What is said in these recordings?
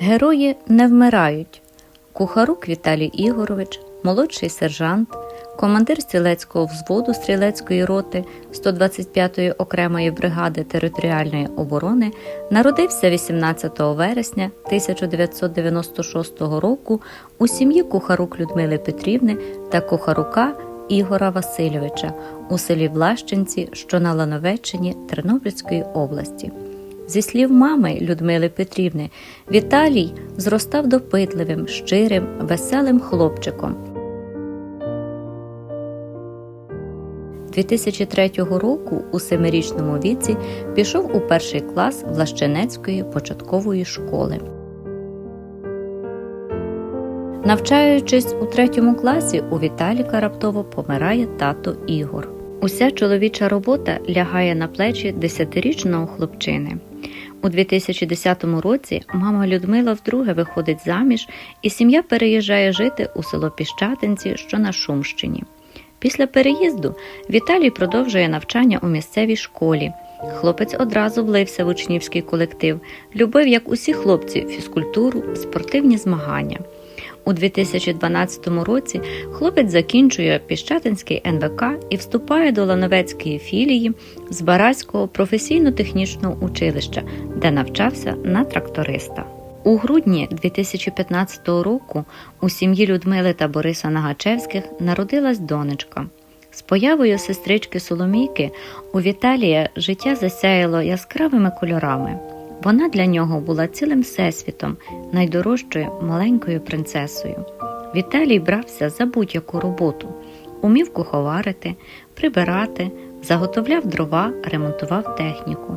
Герої не вмирають. Кухарук Віталій Ігорович, молодший сержант, командир стрілецького взводу стрілецької роти 125-ї окремої бригади територіальної оборони, народився 18 вересня 1996 року у сім'ї Кухарук Людмили Петрівни та Кухарука Ігора Васильовича у селі Влащенці, що на Лановеччині Тернопільської області. Зі слів мами Людмили Петрівни, Віталій зростав допитливим, щирим, веселим хлопчиком. 2003 року у семирічному віці пішов у перший клас Влащенецької початкової школи. Навчаючись у третьому класі, у Віталіка раптово помирає тато Ігор. Уся чоловіча робота лягає на плечі десятирічного хлопчини. У 2010 році мама Людмила вдруге виходить заміж, і сім'я переїжджає жити у село Піщатинці, що на Шумщині. Після переїзду Віталій продовжує навчання у місцевій школі. Хлопець одразу влився в учнівський колектив, любив, як усі хлопці, фізкультуру, спортивні змагання. У 2012 році хлопець закінчує Піщатинський НВК і вступає до Лановецької філії з Бараського професійно-технічного училища, де навчався на тракториста. У грудні 2015 року у сім'ї Людмили та Бориса Нагачевських народилась донечка. З появою сестрички Соломійки у Віталія життя засяяло яскравими кольорами. Вона для нього була цілим всесвітом, найдорожчою маленькою принцесою. Віталій брався за будь-яку роботу, умів куховарити, прибирати, заготовляв дрова, ремонтував техніку.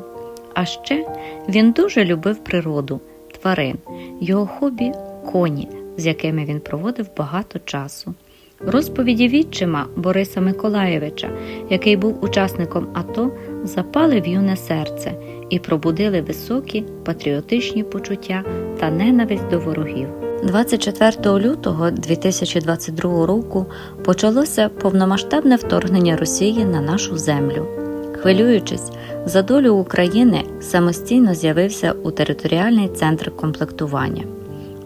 А ще він дуже любив природу, тварин, його хобі коні, з якими він проводив багато часу. Розповіді відчима Бориса Миколаєвича, який був учасником АТО, запали в юне серце і пробудили високі патріотичні почуття та ненависть до ворогів. 24 лютого 2022 року почалося повномасштабне вторгнення Росії на нашу землю. Хвилюючись за долю України, самостійно з'явився у територіальний центр комплектування.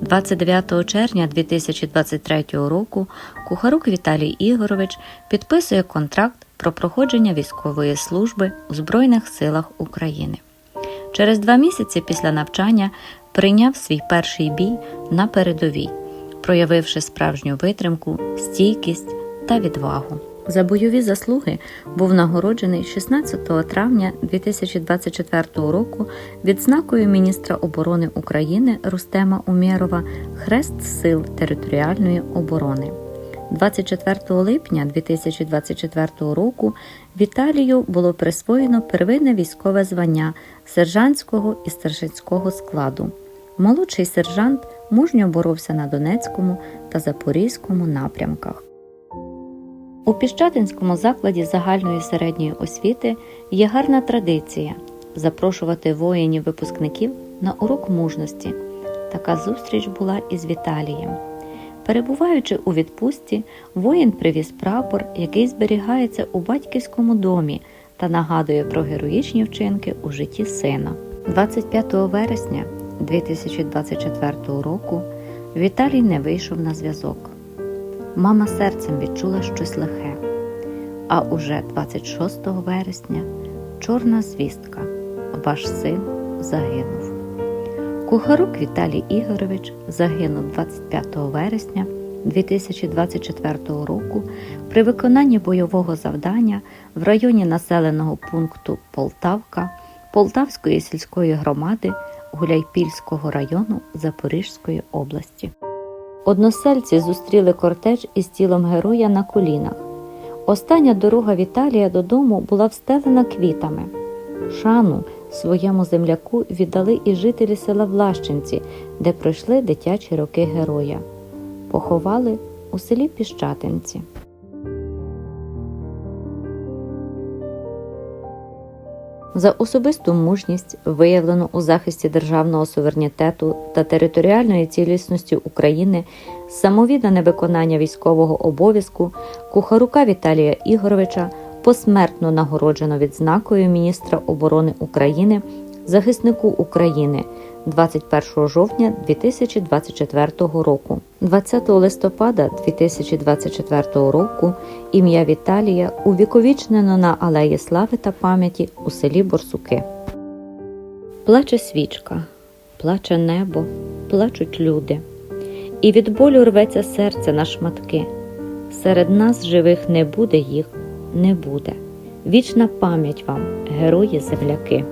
29 червня 2023 року Кухарук Віталій Ігорович підписує контракт про проходження військової служби у Збройних силах України. Через два місяці після навчання прийняв свій перший бій на передовій, проявивши справжню витримку, стійкість та відвагу. За бойові заслуги був нагороджений 16 травня 2024 року відзнакою міністра оборони України Рустема Умєрова Хрест Сил територіальної оборони. 24 липня 2024 року Віталію було присвоєно первинне військове звання сержантського і старшинського складу. Молодший сержант мужньо боровся на Донецькому та Запорізькому напрямках. У Піщатинському закладі загальної середньої освіти є гарна традиція запрошувати воїнів-випускників на урок мужності. Така зустріч була із Віталієм. Перебуваючи у відпустці, воїн привіз прапор, який зберігається у батьківському домі та нагадує про героїчні вчинки у житті сина. 25 вересня 2024 року Віталій не вийшов на зв'язок. Мама серцем відчула щось лихе. А уже 26 вересня чорна звістка. Ваш син загинув. Кухарук Віталій Ігорович загинув 25 вересня 2024 року при виконанні бойового завдання в районі населеного пункту Полтавка Полтавської сільської громади Гуляйпільського району Запорізької області. Односельці зустріли кортеж із тілом героя на колінах. Остання дорога Віталія додому була встелена квітами. Шану своєму земляку віддали і жителі села Влащенці, де пройшли дитячі роки героя. Поховали у селі Піщатинці. За особисту мужність, виявлену у захисті державного суверенітету та територіальної цілісності України, самовіддане виконання військового обов'язку Кухарука Віталія Ігоровича посмертно нагороджено відзнакою міністра оборони України, захиснику України, 21 жовтня 2024 року. 20 листопада 2024 року ім'я Віталія увіковічнено на Алеї Слави та пам'яті у селі Борсуки. Плаче свічка, плаче небо, плачуть люди. І від болю рветься серце на шматки. Серед нас живих не буде їх, не буде. Вічна пам'ять вам, герої земляки.